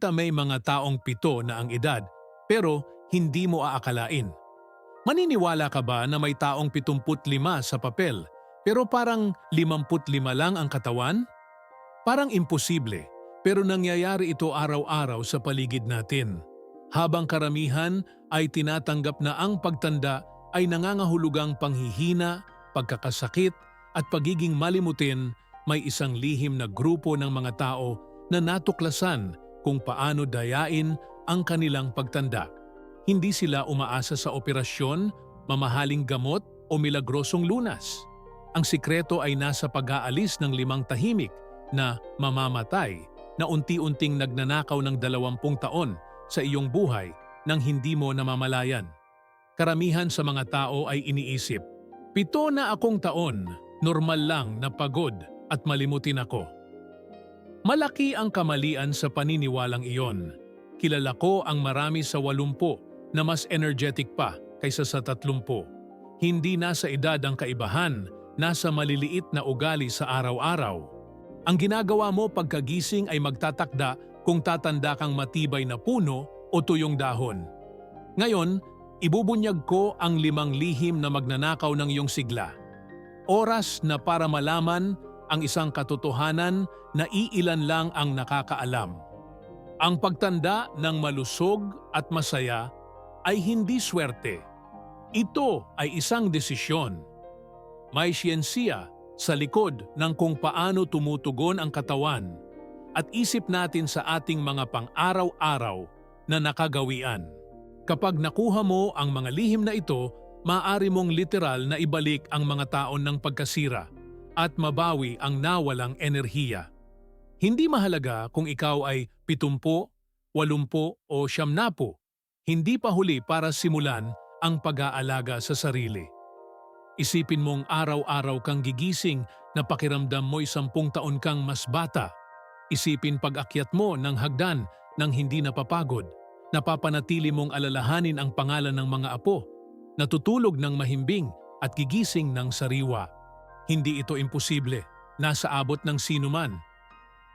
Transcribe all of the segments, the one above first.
Ta may mga taong pito na ang edad, pero hindi mo aakalain. Maniniwala ka ba na may taong 75 sa papel, pero parang 55 lang ang katawan? Parang imposible, pero nangyayari ito araw-araw sa paligid natin. Habang karamihan ay tinatanggap na ang pagtanda ay nangangahulugang panghihina, pagkakasakit at pagiging malimutin, may isang lihim na grupo ng mga tao na natuklasan kung paano dayain ang kanilang pagtanda. Hindi sila umaasa sa operasyon, mamahaling gamot o milagrosong lunas. Ang sikreto ay nasa pag-aalis ng limang tahimik na mamamatay na unti-unting nagnanakaw ng dalawampung taon sa iyong buhay nang hindi mo namamalayan. Karamihan sa mga tao ay iniisip, Pito na akong taon, normal lang na pagod at malimutin ako. Malaki ang kamalian sa paniniwalang iyon. Kilala ko ang marami sa walumpo na mas energetic pa kaysa sa tatlumpo. Hindi nasa edad ang kaibahan, nasa maliliit na ugali sa araw-araw. Ang ginagawa mo pagkagising ay magtatakda kung tatanda kang matibay na puno o tuyong dahon. Ngayon, ibubunyag ko ang limang lihim na magnanakaw ng iyong sigla. Oras na para malaman ang isang katotohanan na iilan lang ang nakakaalam. Ang pagtanda ng malusog at masaya ay hindi swerte. Ito ay isang desisyon. May siyensiya sa likod ng kung paano tumutugon ang katawan at isip natin sa ating mga pang-araw-araw na nakagawian. Kapag nakuha mo ang mga lihim na ito, maaari mong literal na ibalik ang mga taon ng pagkasira at mabawi ang nawalang enerhiya. Hindi mahalaga kung ikaw ay pitumpo, walumpo o siyamnapo. Hindi pa huli para simulan ang pag-aalaga sa sarili. Isipin mong araw-araw kang gigising na pakiramdam mo'y sampung taon kang mas bata. Isipin pag-akyat mo ng hagdan nang hindi napapagod. Napapanatili mong alalahanin ang pangalan ng mga apo. Natutulog ng mahimbing at gigising ng sariwa. Hindi ito imposible. Nasa abot ng sinuman.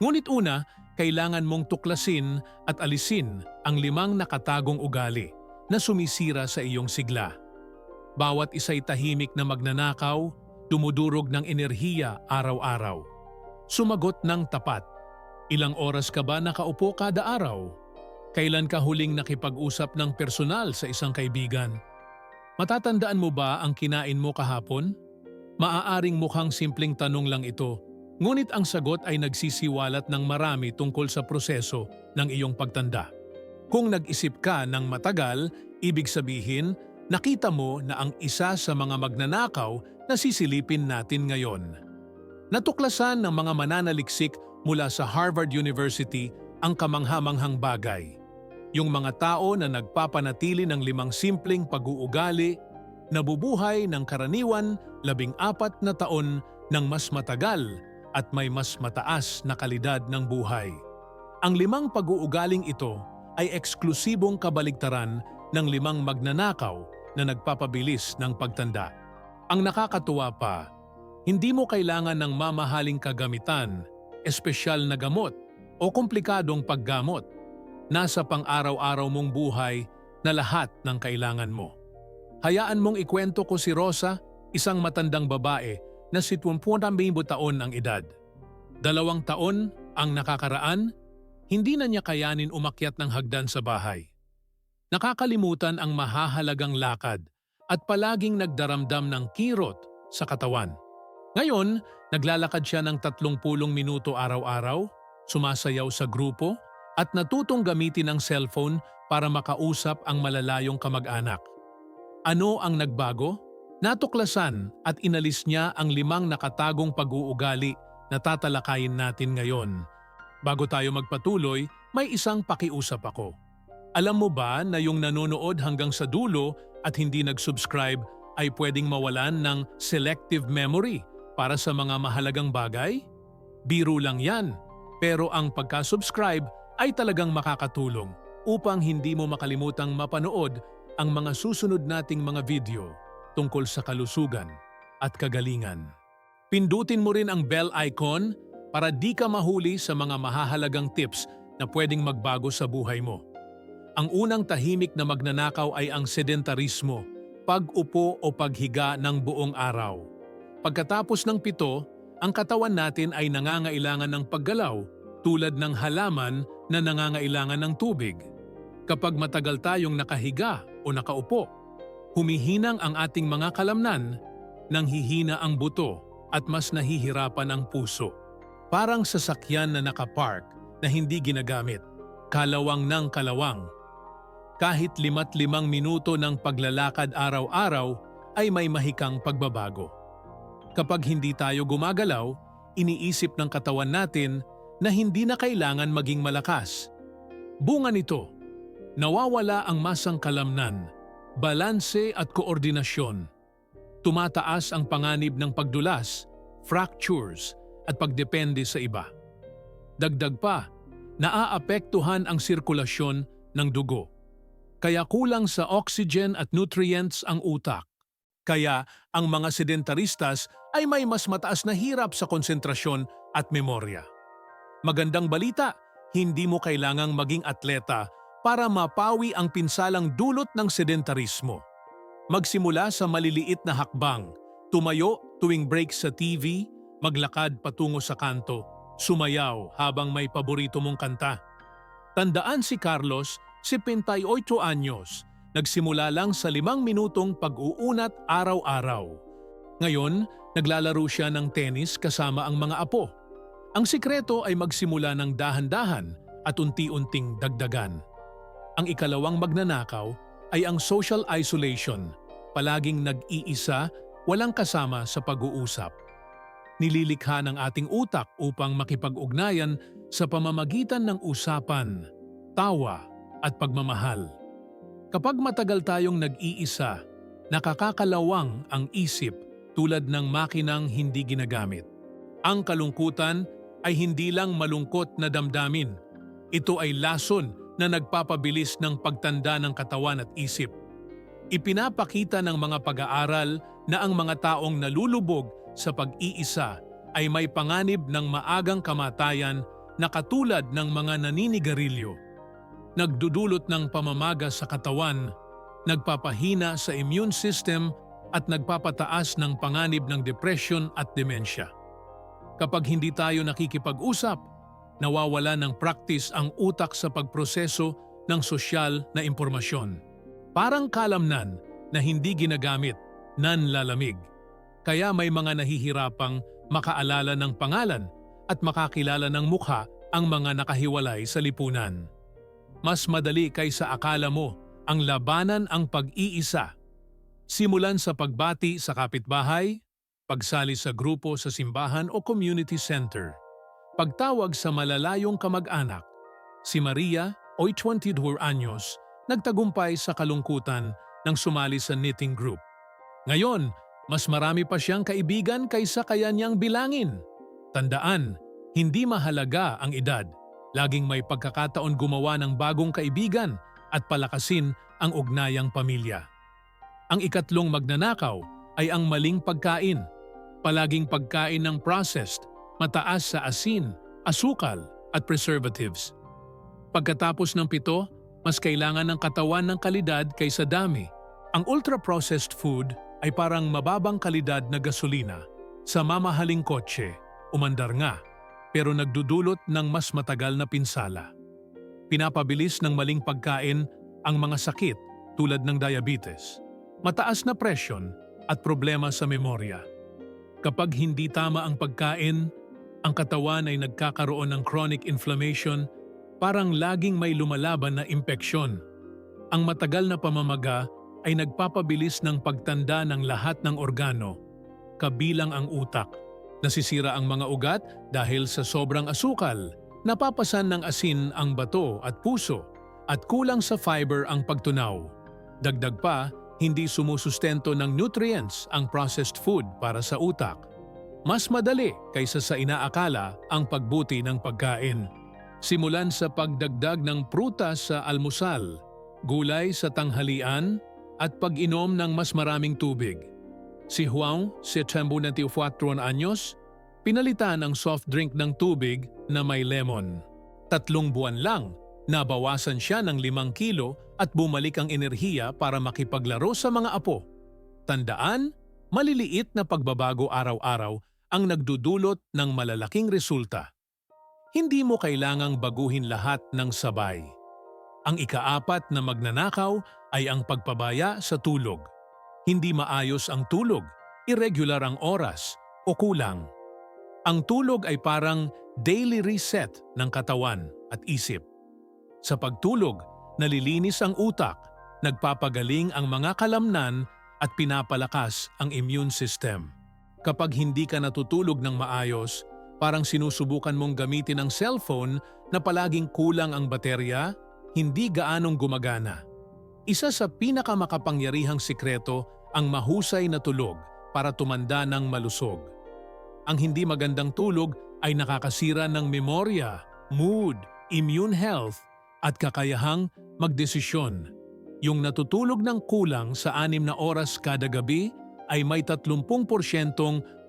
Ngunit una, kailangan mong tuklasin at alisin ang limang nakatagong ugali na sumisira sa iyong sigla. Bawat isa'y tahimik na magnanakaw, dumudurog ng enerhiya araw-araw. Sumagot ng tapat. Ilang oras ka ba nakaupo kada araw? Kailan ka huling nakipag-usap ng personal sa isang kaibigan? Matatandaan mo ba ang kinain mo kahapon? Maaaring mukhang simpleng tanong lang ito, ngunit ang sagot ay nagsisiwalat ng marami tungkol sa proseso ng iyong pagtanda. Kung nag-isip ka ng matagal, ibig sabihin, nakita mo na ang isa sa mga magnanakaw na sisilipin natin ngayon. Natuklasan ng mga mananaliksik mula sa Harvard University ang kamanghamanghang bagay. Yung mga tao na nagpapanatili ng limang simpleng pag-uugali, nabubuhay ng karaniwan labing apat na taon ng mas matagal at may mas mataas na kalidad ng buhay. Ang limang pag-uugaling ito ay eksklusibong kabaligtaran ng limang magnanakaw na nagpapabilis ng pagtanda. Ang nakakatuwa pa, hindi mo kailangan ng mamahaling kagamitan, espesyal na gamot o komplikadong paggamot. Nasa pang-araw-araw mong buhay na lahat ng kailangan mo. Hayaan mong ikwento ko si Rosa, isang matandang babae na si 25 taon ang edad. Dalawang taon ang nakakaraan, hindi na niya kayanin umakyat ng hagdan sa bahay. Nakakalimutan ang mahahalagang lakad at palaging nagdaramdam ng kirot sa katawan. Ngayon, naglalakad siya ng 30 minuto araw-araw, sumasayaw sa grupo, at natutong gamitin ang cellphone para makausap ang malalayong kamag-anak. Ano ang nagbago? Natuklasan at inalis niya ang limang nakatagong pag-uugali na tatalakayin natin ngayon. Bago tayo magpatuloy, may isang pakiusap ako. Alam mo ba na yung nanonood hanggang sa dulo at hindi nag-subscribe ay pwedeng mawalan ng selective memory para sa mga mahalagang bagay? Biro lang yan, pero ang pagka-subscribe ay talagang makakatulong upang hindi mo makalimutang mapanood ang mga susunod nating mga video tungkol sa kalusugan at kagalingan. Pindutin mo rin ang bell icon para di ka mahuli sa mga mahahalagang tips na pwedeng magbago sa buhay mo. Ang unang tahimik na magnanakaw ay ang sedentarismo, pag-upo o paghiga ng buong araw. Pagkatapos ng pito, ang katawan natin ay nangangailangan ng paggalaw tulad ng halaman na nangangailangan ng tubig. Kapag matagal tayong nakahiga o nakaupo, humihinang ang ating mga kalamnan, nang hihina ang buto at mas nahihirapan ang puso. Parang sasakyan na nakapark na hindi ginagamit, kalawang ng kalawang. Kahit limat limang minuto ng paglalakad araw-araw ay may mahikang pagbabago. Kapag hindi tayo gumagalaw, iniisip ng katawan natin na hindi na kailangan maging malakas. Bunga nito, nawawala ang masang kalamnan, balanse at koordinasyon. Tumataas ang panganib ng pagdulas, fractures at pagdepende sa iba. Dagdag pa, naaapektuhan ang sirkulasyon ng dugo. Kaya kulang sa oxygen at nutrients ang utak. Kaya ang mga sedentaristas ay may mas mataas na hirap sa konsentrasyon at memorya. Magandang balita, hindi mo kailangang maging atleta para mapawi ang pinsalang dulot ng sedentarismo. Magsimula sa maliliit na hakbang, tumayo tuwing break sa TV, maglakad patungo sa kanto, sumayaw habang may paborito mong kanta. Tandaan si Carlos, 78 anyos, nagsimula lang sa limang minutong pag-uunat araw-araw. Ngayon, naglalaro siya ng tennis kasama ang mga apo. Ang sikreto ay magsimula ng dahan-dahan at unti-unting dagdagan. Ang ikalawang magnanakaw ay ang social isolation, palaging nag-iisa, walang kasama sa pag-uusap. Nililikha ng ating utak upang makipag-ugnayan sa pamamagitan ng usapan, tawa at pagmamahal. Kapag matagal tayong nag-iisa, nakakakalawang ang isip tulad ng makinang hindi ginagamit. Ang kalungkutan ay hindi lang malungkot na damdamin. Ito ay lason na nagpapabilis ng pagtanda ng katawan at isip. Ipinapakita ng mga pag-aaral na ang mga taong nalulubog sa pag-iisa ay may panganib ng maagang kamatayan na katulad ng mga naninigarilyo. Nagdudulot ng pamamaga sa katawan, nagpapahina sa immune system at nagpapataas ng panganib ng depression at demensya. Kapag hindi tayo nakikipag-usap, nawawala ng practice ang utak sa pagproseso ng sosyal na impormasyon. Parang kalamnan na hindi ginagamit, nanlalamig. Kaya may mga nahihirapang makaalala ng pangalan at makakilala ng mukha ang mga nakahiwalay sa lipunan. Mas madali kaysa akala mo ang labanan ang pag-iisa. Simulan sa pagbati sa kapitbahay, pagsali sa grupo sa simbahan o community center, pagtawag sa malalayong kamag-anak. Si Maria, oy 22 anyos, nagtagumpay sa kalungkutan nang sumali sa knitting group. Ngayon, mas marami pa siyang kaibigan kaysa kaya niyang bilangin. Tandaan, hindi mahalaga ang edad. Laging may pagkakataon gumawa ng bagong kaibigan at palakasin ang ugnayang pamilya. Ang ikatlong magnanakaw ay ang maling pagkain. Palaging pagkain ng processed, mataas sa asin, asukal at preservatives. Pagkatapos ng pito, mas kailangan ng katawan ng kalidad kaysa dami. Ang ultra-processed food ay parang mababang kalidad na gasolina. Sa mamahaling kotse, umandar nga, pero nagdudulot ng mas matagal na pinsala. Pinapabilis ng maling pagkain ang mga sakit tulad ng diabetes, mataas na presyon at problema sa memorya. Kapag hindi tama ang pagkain, ang katawan ay nagkakaroon ng chronic inflammation, parang laging may lumalaban na impeksyon. Ang matagal na pamamaga ay nagpapabilis ng pagtanda ng lahat ng organo, kabilang ang utak. Nasisira ang mga ugat dahil sa sobrang asukal, napapasan ng asin ang bato at puso, at kulang sa fiber ang pagtunaw. Dagdag pa, hindi sumusustento ng nutrients ang processed food para sa utak. Mas madali kaysa sa inaakala ang pagbuti ng pagkain. Simulan sa pagdagdag ng prutas sa almusal, gulay sa tanghalian, at pag-inom ng mas maraming tubig. Si Juan, 74 anyos, pinalitan ang soft drink ng tubig na may lemon. Tatlong buwan lang, nabawasan siya ng limang kilo at bumalik ang enerhiya para makipaglaro sa mga apo. Tandaan, maliliit na pagbabago araw-araw ang nagdudulot ng malalaking resulta. Hindi mo kailangang baguhin lahat ng sabay. Ang ikaapat na magnanakaw ay ang pagpabaya sa tulog. Hindi maayos ang tulog, irregular ang oras, o kulang. Ang tulog ay parang daily reset ng katawan at isip. Sa pagtulog, nalilinis ang utak, nagpapagaling ang mga kalamnan at pinapalakas ang immune system. Kapag hindi ka natutulog ng maayos, parang sinusubukan mong gamitin ang cellphone na palaging kulang ang baterya, hindi gaanong gumagana. Isa sa pinakamakapangyarihang sikreto ang mahusay na tulog para tumanda ng malusog. Ang hindi magandang tulog ay nakakasira ng memorya, mood, immune health at kakayahang magdesisyon. Yung natutulog ng kulang sa anim na oras kada gabi ay may 30%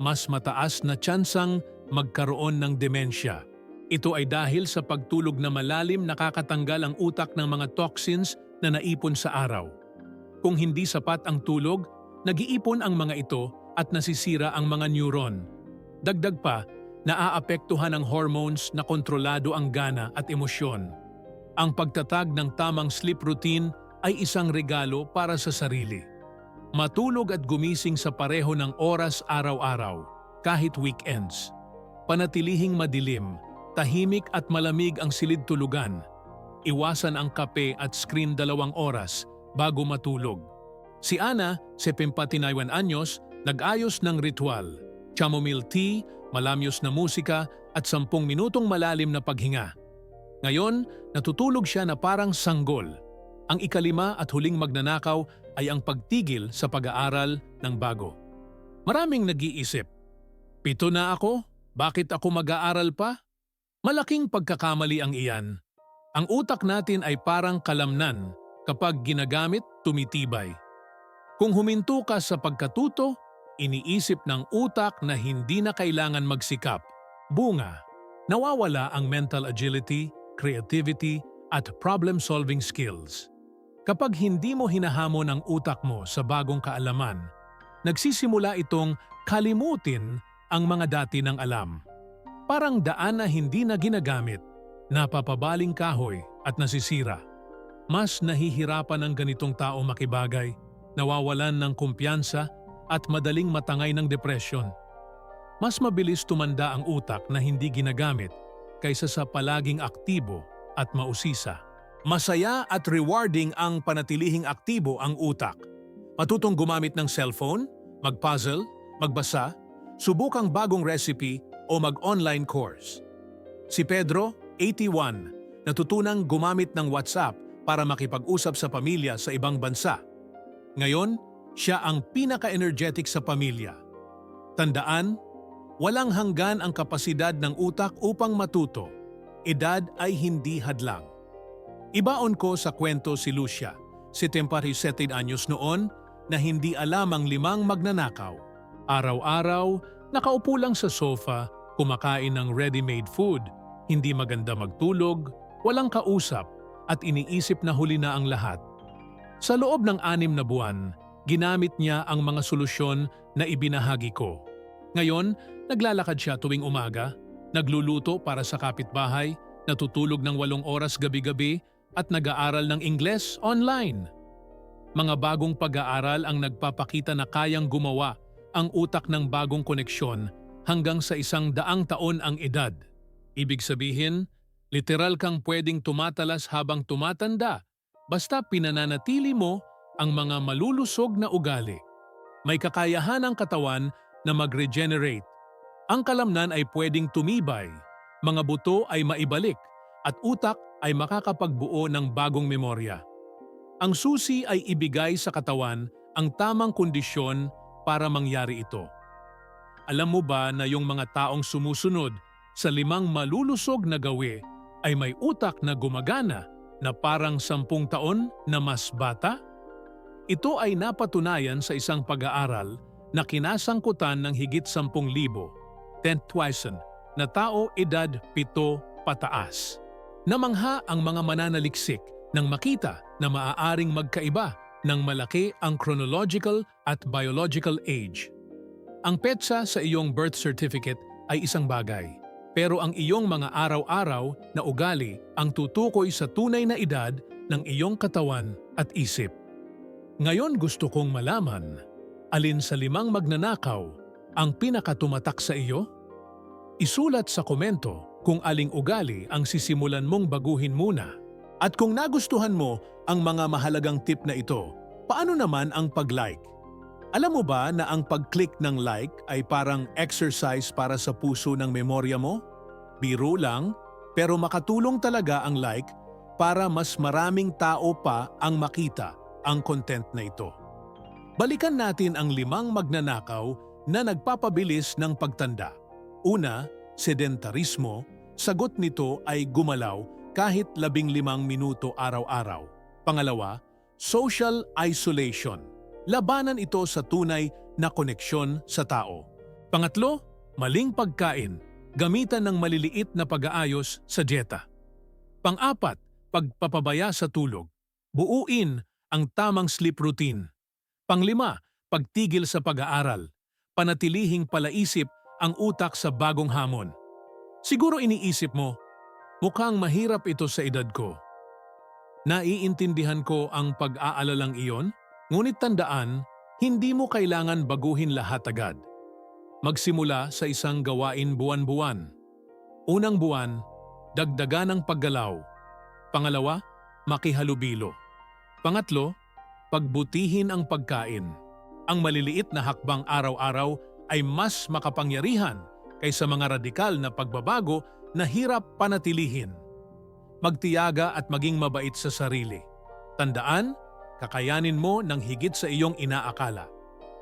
mas mataas na tsansang magkaroon ng demensya. Ito ay dahil sa pagtulog na malalim nakakatanggal ang utak ng mga toxins na naipon sa araw. Kung hindi sapat ang tulog, nag-iipon ang mga ito at nasisira ang mga neuron. Dagdag pa, naaapektuhan ang hormones na kontrolado ang gana at emosyon. Ang pagtatag ng tamang sleep routine ay isang regalo para sa sarili. Matulog at gumising sa pareho ng oras araw-araw, kahit weekends. Panatilihing madilim, tahimik at malamig ang silid tulugan. Iwasan ang kape at screen dalawang oras bago matulog. Si Ana, 79 anyos, nag-ayos ng ritual. Chamomile tea, malamyos na musika at 10 minutong malalim na paghinga. Ngayon, natutulog siya na parang sanggol. Ang ikalima at huling magnanakaw ay ang pagtigil sa pag-aaral ng bago. Maraming nag-iisip, Pito na ako? Bakit ako mag-aaral pa? Malaking pagkakamali ang iyan. Ang utak natin ay parang kalamnan kapag ginagamit tumitibay. Kung huminto ka sa pagkatuto, iniisip ng utak na hindi na kailangan magsikap. Bunga, nawawala ang mental agility, creativity, at problem-solving skills. Kapag hindi mo hinahamon ang utak mo sa bagong kaalaman, nagsisimula itong kalimutin ang mga dati ng alam. Parang daan na hindi na ginagamit, napapabaling kahoy at nasisira. Mas nahihirapan ang ganitong tao makibagay, nawawalan ng kumpiyansa at madaling matangay ng depresyon. Mas mabilis tumanda ang utak na hindi ginagamit kaysa sa palaging aktibo at mausisa. Masaya at rewarding ang panatilihing aktibo ang utak. Matutong gumamit ng cellphone, mag-puzzle, magbasa, subukang bagong recipe o mag-online course. Si Pedro, 81, natutunang gumamit ng WhatsApp para makipag-usap sa pamilya sa ibang bansa. Ngayon, siya ang pinaka-energetic sa pamilya. Tandaan, walang hanggan ang kapasidad ng utak upang matuto. Edad ay hindi hadlang. Ibaon ko sa kwento si Lucia, 77 anyos noon, na hindi alam ang limang magnanakaw. Araw-araw, nakaupo lang sa sofa, kumakain ng ready-made food, hindi maganda magtulog, walang kausap, at iniisip na huli na ang lahat. Sa loob ng anim na buwan, ginamit niya ang mga solusyon na ibinahagi ko. Ngayon, naglalakad siya tuwing umaga, nagluluto para sa kapitbahay, natutulog ng walong oras gabi-gabi at nag-aaral ng Ingles online. Mga bagong pag-aaral ang nagpapakita na kayang gumawa ang utak ng bagong koneksyon hanggang sa isang daang taon ang edad. Ibig sabihin, literal kang pwedeng tumatalas habang tumatanda basta pinananatili mo ang mga malulusog na ugali. May kakayahan ang katawan na mag-regenerate. Ang kalamnan ay pwedeng tumibay, mga buto ay maibalik, at utak ay makakapagbuo ng bagong memorya. Ang susi ay ibigay sa katawan ang tamang kondisyon para mangyari ito. Alam mo ba na yung mga taong sumusunod sa limang malulusog na gawi ay may utak na gumagana na parang sampung taon na mas bata? Ito ay napatunayan sa isang pag-aaral na kinasangkutan ng higit 10,000, 10,000, na tao edad pito pataas. Namangha ang mga mananaliksik nang makita na maaaring magkaiba ng malaki ang chronological at biological age. Ang petsa sa iyong birth certificate ay isang bagay, pero ang iyong mga araw-araw na ugali ang tutukoy sa tunay na edad ng iyong katawan at isip. Ngayon gusto kong malaman, alin sa limang magnanakaw ang pinakatumatak sa iyo? Isulat sa komento kung aling ugali ang sisimulan mong baguhin muna. At kung nagustuhan mo ang mga mahalagang tip na ito, paano naman ang pag-like? Alam mo ba na ang pag-click ng like ay parang exercise para sa puso ng memorya mo? Biro lang, pero makatulong talaga ang like para mas maraming tao pa ang makita ang content na ito. Balikan natin ang limang magnanakaw na nagpapabilis ng pagtanda. Una, sedentarismo, sagot nito ay gumalaw kahit labing limang minuto araw-araw. Pangalawa, social isolation. Labanan ito sa tunay na koneksyon sa tao. Pangatlo, maling pagkain. Gamitan ng maliliit na pag-aayos sa dieta. Pang-apat, pagpapabaya sa tulog. Buuin ang tamang sleep routine. Panglima, pagtigil sa pag-aaral. Panatilihing palaisip ang utak sa bagong hamon. Siguro iniisip mo, mukhang mahirap ito sa edad ko. Naiintindihan ko ang pag-aalalang iyon, ngunit tandaan, hindi mo kailangan baguhin lahat agad. Magsimula sa isang gawain buwan-buwan. Unang buwan, dagdagan ang paggalaw. Pangalawa, makihalubilo. Pangatlo, pagbutihin ang pagkain. Ang maliliit na hakbang araw-araw ay mas makapangyarihan kaysa mga radikal na pagbabago na hirap panatilihin. Magtiyaga at maging mabait sa sarili. Tandaan, kakayanin mo ng higit sa iyong inaakala.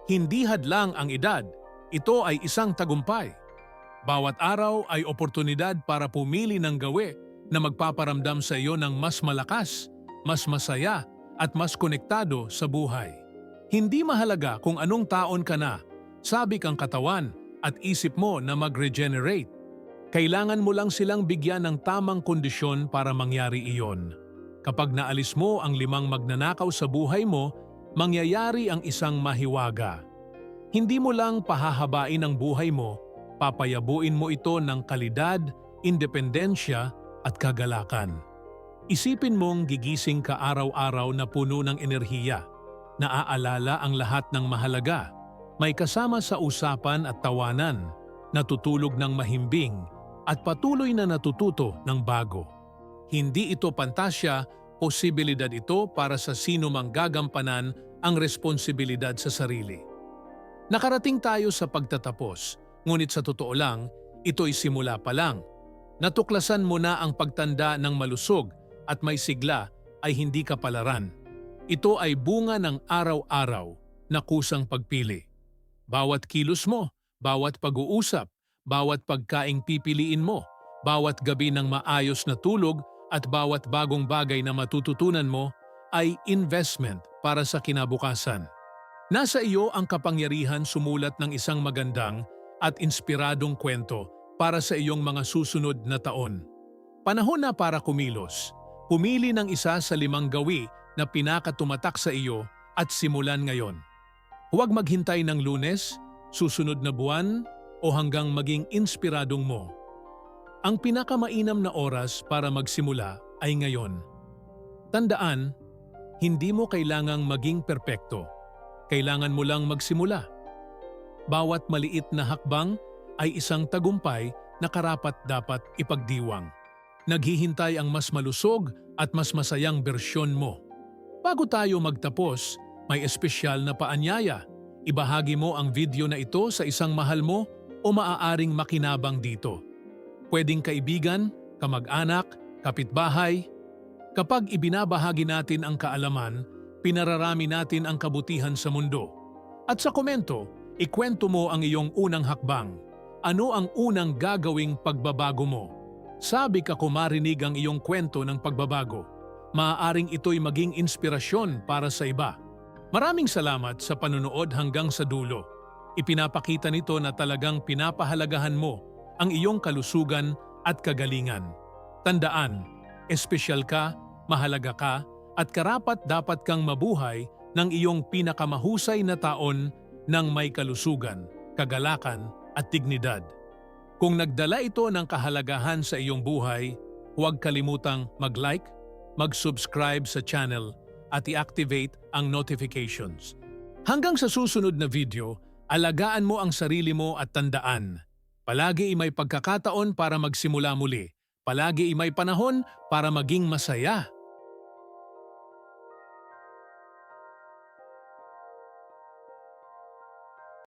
Hindi hadlang ang edad, ito ay isang tagumpay. Bawat araw ay oportunidad para pumili ng gawe na magpaparamdam sa iyo ng mas malakas, mas masaya at mas konektado sa buhay. Hindi mahalaga kung anong taon ka na, sabi kang katawan at isip mo na mag-regenerate. Kailangan mo lang silang bigyan ng tamang kondisyon para mangyari iyon. Kapag naalis mo ang limang magnanakaw sa buhay mo, mangyayari ang isang mahiwaga. Hindi mo lang pahahabain ang buhay mo, papayabuin mo ito ng kalidad, independensya at kagalakan. Isipin mong gigising ka araw-araw na puno ng enerhiya, naaalala ang lahat ng mahalaga, may kasama sa usapan at tawanan, natutulog ng mahimbing, at patuloy na natututo ng bago. Hindi ito pantasya, posibilidad ito para sa sino mang gagampanan ang responsibilidad sa sarili. Nakarating tayo sa pagtatapos, ngunit sa totoo lang, ito'y simula pa lang. Natuklasan mo na ang pagtanda ng malusog at may sigla ay hindi kapalaran. Ito ay bunga ng araw-araw na kusang pagpili. Bawat kilos mo, bawat pag-uusap, bawat pagkaing pipiliin mo, bawat gabi ng maayos na tulog at bawat bagong bagay na matututunan mo ay investment para sa kinabukasan. Nasa iyo ang kapangyarihan sumulat ng isang magandang at inspiradong kwento para sa iyong mga susunod na taon. Panahon na para kumilos. Pumili ng isa sa limang gawi na pinakatumatak sa iyo at simulan ngayon. Huwag maghintay ng lunes, susunod na buwan o hanggang maging inspiradong mo. Ang pinakamainam na oras para magsimula ay ngayon. Tandaan, hindi mo kailangang maging perpekto. Kailangan mo lang magsimula. Bawat maliit na hakbang ay isang tagumpay na karapat dapat ipagdiwang. Naghihintay ang mas malusog at mas masayang bersyon mo. Bago tayo magtapos, may espesyal na paanyaya. Ibahagi mo ang video na ito sa isang mahal mo o maaaring makinabang dito. Pwedeng kaibigan, kamag-anak, kapitbahay. Kapag ibinabahagi natin ang kaalaman, pinararami natin ang kabutihan sa mundo. At sa komento, ikwento mo ang iyong unang hakbang. Ano ang unang gagawing pagbabago mo? Sabi ka kung marinig ang iyong kwento ng pagbabago. Maaaring ito'y maging inspirasyon para sa iba. Maraming salamat sa panunood hanggang sa dulo. Ipinapakita nito na talagang pinapahalagahan mo ang iyong kalusugan at kagalingan. Tandaan, espesyal ka, mahalaga ka, at karapat dapat kang mabuhay ng iyong pinakamahusay na taon ng may kalusugan, kagalakan at dignidad. Kung nagdala ito ng kahalagahan sa iyong buhay, huwag kalimutang mag-like, mag-subscribe sa channel at i-activate ang notifications. Hanggang sa susunod na video, alagaan mo ang sarili mo at tandaan. Palagi ay may pagkakataon para magsimula muli. Palagi ay may panahon para maging masaya.